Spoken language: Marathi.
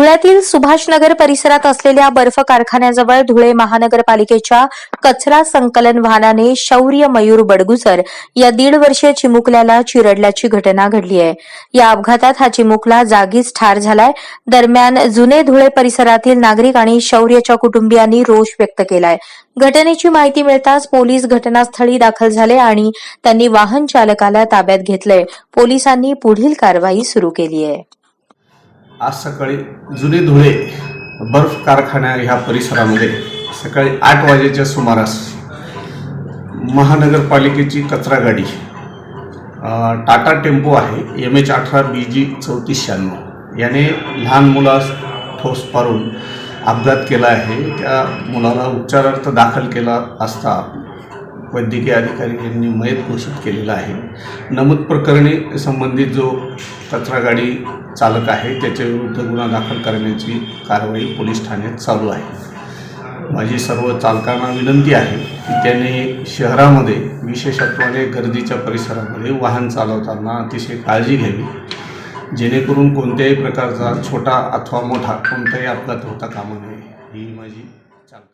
धुळ्यातील सुभाषनगर परिसरात असलेल्या बर्फ कारखान्याजवळ धुळे महानगरपालिकेच्या कचरा संकलन वाहनाने शौर्य मयूर बडगुजर या दीड वर्षीय चिमुकल्याला चिरडल्याची घटना घडली आहे. या अपघातात हा चिमुकला जागीच ठार झालाय. दरम्यान जुने धुळे परिसरातील नागरिक आणि शौर्यच्या कुटुंबियांनी रोष व्यक्त केलाय. घटनेची माहिती मिळताच पोलीस घटनास्थळी दाखल झाले आणि त्यांनी वाहन चालकाला ताब्यात घेतलंय. पोलिसांनी पुढील कारवाई सुरू केली आहे. आज सकाळी जुने धुळे बर्फ कारखान्या ह्या परिसरामध्ये सकाळी आठ वाजेच्या सुमारास महानगरपालिकेची कचरा गाडी टाटा टेम्पो आहे एम एच अठरा बी जी चौतीस शहाण्णव. याने लहान मुलास ठोस पारून अपघात केला आहे. त्या मुलाला उपचारार्थ दाखल केला असता वैद्यकीय अधिकारी यांनी मयत घोषित केलेला आहे. नमूद प्रकरणी संबंधित जो कचरा गाडी चालक आहे त्याच्या विरुद्ध गुन्हा दाखल करण्याची कारवाई पोलीस ठाण्यात चालू आहे. माझी सर्व चालकांना विनंती आहे की त्यांनी शहरामध्ये विशेषत्वाने गर्दीच्या परिसरामध्ये वाहन चालवताना अतिशय काळजी घ्यावी. जेणेकरून कोणत्याही प्रकारचा छोटा अथवा मोठा कोणताही अपघात होता कामा नये. ही माझी